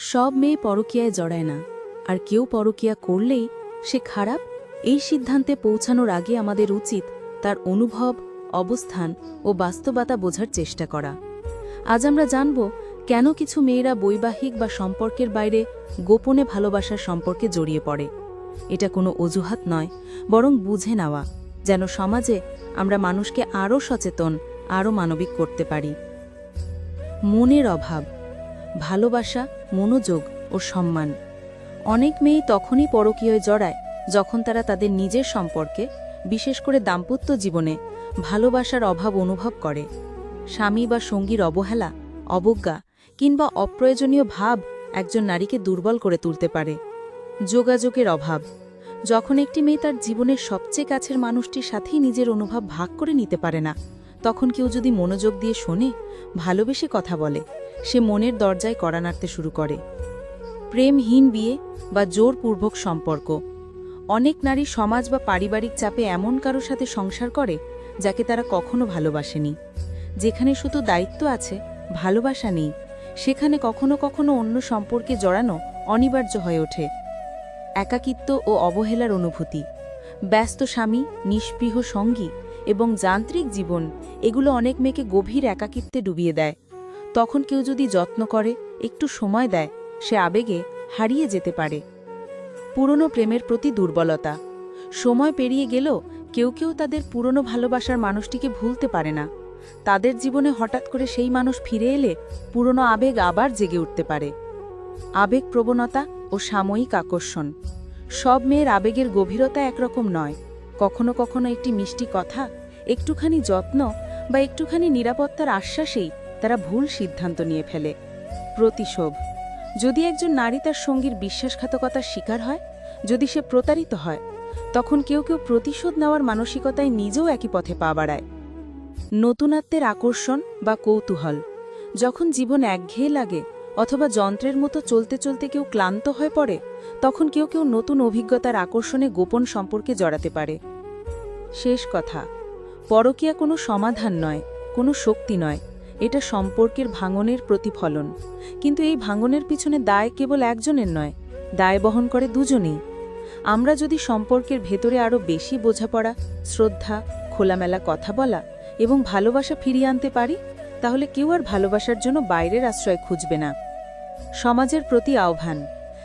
সব মেয়ে পরকীয়ায় জড়ায় না। আর কেউ পরকীয়া করলেই সে খারাপ? এই সিদ্ধান্তে পৌঁছানোর আগে আমাদের উচিত তার অনুভব, অবস্থান ও বাস্তবতা বোঝার চেষ্টা করা। আজ আমরা জানব কেন কিছু মেয়েরা বৈবাহিক বা সম্পর্কের বাইরে গোপনে ভালোবাসার সম্পর্কে জড়িয়ে পড়ে। এটা কোনো অজুহাত নয়, বরং বুঝে নেওয়া, যেন সমাজে আমরা মানুষকে আরও সচেতন, আরও মানবিক করতে পারি। মনের অভাব, ভালোবাসা মনোযোগ ও সম্মান। অনেক মেয়েই তখনই পরকীয় জড়ায়, যখন তারা তাদের নিজের সম্পর্কে, বিশেষ করে দাম্পত্য জীবনে, ভালোবাসার অভাব অনুভব করে। স্বামী বা সঙ্গীর অবহেলা, অবজ্ঞা কিংবা অপ্রয়োজনীয় ভাব একজন নারীকে দুর্বল করে তুলতে পারে। যোগাযোগের অভাব। যখন একটি মেয়ে তার জীবনের সবচেয়ে কাছের মানুষটির সাথেই নিজের অনুভব ভাগ করে নিতে পারে না, তখন কেউ যদি মনোযোগ দিয়ে শোনে, ভালোবেসে কথা বলে। সে মনের দরজায় কড়া নাড়তে শুরু করে। প্রেমহীন বিয়ে বা জোরপূর্বক সম্পর্ক। অনেক নারী সমাজ বা পারিবারিক চাপে এমন কারও সাথে সংসার করে যাকে তারা কখনো ভালোবাসেনি। যেখানে শুধু দায়িত্ব আছে, ভালোবাসা নেই, সেখানে কখনো কখনো অন্য সম্পর্কে জড়ানো অনিবার্য হয়ে ওঠে। একাকিত্ব ও অবহেলার অনুভূতি, ব্যস্ত স্বামী, নিষ্পৃহ সঙ্গী এবং যান্ত্রিক জীবন, এগুলো অনেক মেয়েকে গভীর একাকিত্বে ডুবিয়ে দেয়। তখন কেউ যদি যত্ন করে, একটু সময় দেয়, সে আবেগে হারিয়ে যেতে পারে। পুরনো প্রেমের প্রতি দুর্বলতা। সময় পেরিয়ে গেলেও কেউ কেউ তাদের পুরনো ভালোবাসার মানুষটিকে ভুলতে পারে না। তাদের জীবনে হঠাৎ করে সেই মানুষ ফিরে এলে পুরনো আবেগ আবার জেগে উঠতে পারে। আবেগ প্রবণতা ও সাময়িক আকর্ষণ। সব মেয়ের আবেগের গভীরতা একরকম নয়। কখনো কখনো একটি মিষ্টি কথা, একটুখানি যত্ন বা একটুখানি নিরাপত্তার আশ্বাসেই তারা ভুল সিদ্ধান্ত নিয়ে ফেলে। প্রতিশোভ যদি একজন নারী তার সঙ্গীর বিশ্বাসঘাতকতার শিকার হয়, যদি সে প্রতারিত হয়, তখন কেউ কেউ প্রতিশোধ নেওয়ার মানসিকতায় নিজেও একই পথে পা বাড়ায়। নতুনত্বের আকর্ষণ বা কৌতূহল। যখন জীবন একঘেয়ে লাগে অথবা যন্ত্রের মতো চলতে চলতে কেউ ক্লান্ত হয়ে পড়ে, তখন কেউ কেউ নতুন অভিজ্ঞতার আকর্ষণে গোপন সম্পর্কে জড়াতে পারে। শেষ কথা। পরকীয়া কোনো সমাধান নয়, কোনো শক্তি নয়। এটা সম্পর্কের ভাঙনের প্রতিফলন। কিন্তু এই ভাঙনের পিছনে দায় কেবল একজনের নয়, দায় বহন করে দুজনেই। আমরা যদি সম্পর্কের ভেতরে আরও বেশি বোঝাপড়া, শ্রদ্ধা, খোলামেলা কথা বলা এবং ভালোবাসা ফিরিয়ে আনতে পারি, তাহলে কেউ আর ভালোবাসার জন্য বাইরের আশ্রয় খুঁজবে না। সমাজের প্রতি আহ্বান,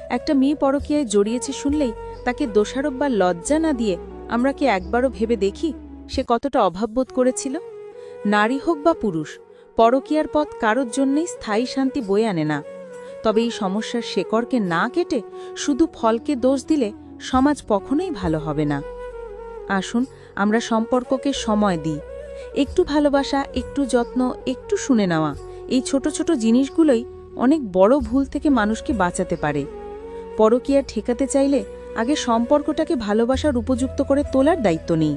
একটা মেয়ে পরকীয়ায় জড়িয়েছে শুনলেই তাকে দোষারোপ বা লজ্জা না দিয়ে আমরা কি একবারও ভেবে দেখি সে কতটা অভাববোধ করেছিল? নারী হোক বা পুরুষ পরকীয়ার পথ কারোর জন্যই স্থায়ী শান্তি বয়ে আনে না। তবে এই সমস্যার শেকড়কে না কেটে শুধু ফলকে দোষ দিলে সমাজ কখনোই ভালো হবে না। আসুন, আমরা সম্পর্ককে সময় দিই। একটু ভালোবাসা, একটু যত্ন, একটু শুনে নেওয়া, এই ছোট ছোট জিনিসগুলোই অনেক বড় ভুল থেকে মানুষকে বাঁচাতে পারে। পরকীয়া ঠেকাতে চাইলে আগে সম্পর্কটাকে ভালোবাসার উপযুক্ত করে তোলার দায়িত্ব নেই।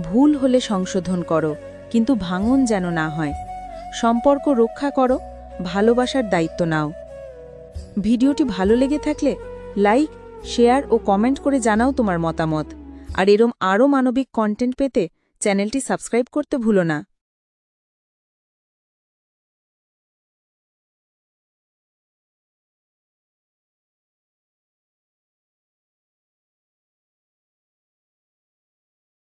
ভুল হলে সংশোধন করো। কিন্তু ভাঙন যেন না হয়। সম্পর্ক রক্ষা করো, ভালোবাসার দায়িত্ব নাও। ভিডিওটি ভালো লেগে থাকলে লাইক, শেয়ার ও কমেন্ট করে জানাও তোমার মতামত। আর এরম আরও মানবিক কন্টেন্ট পেতে চ্যানেলটি সাবস্ক্রাইব করতে ভুলো না।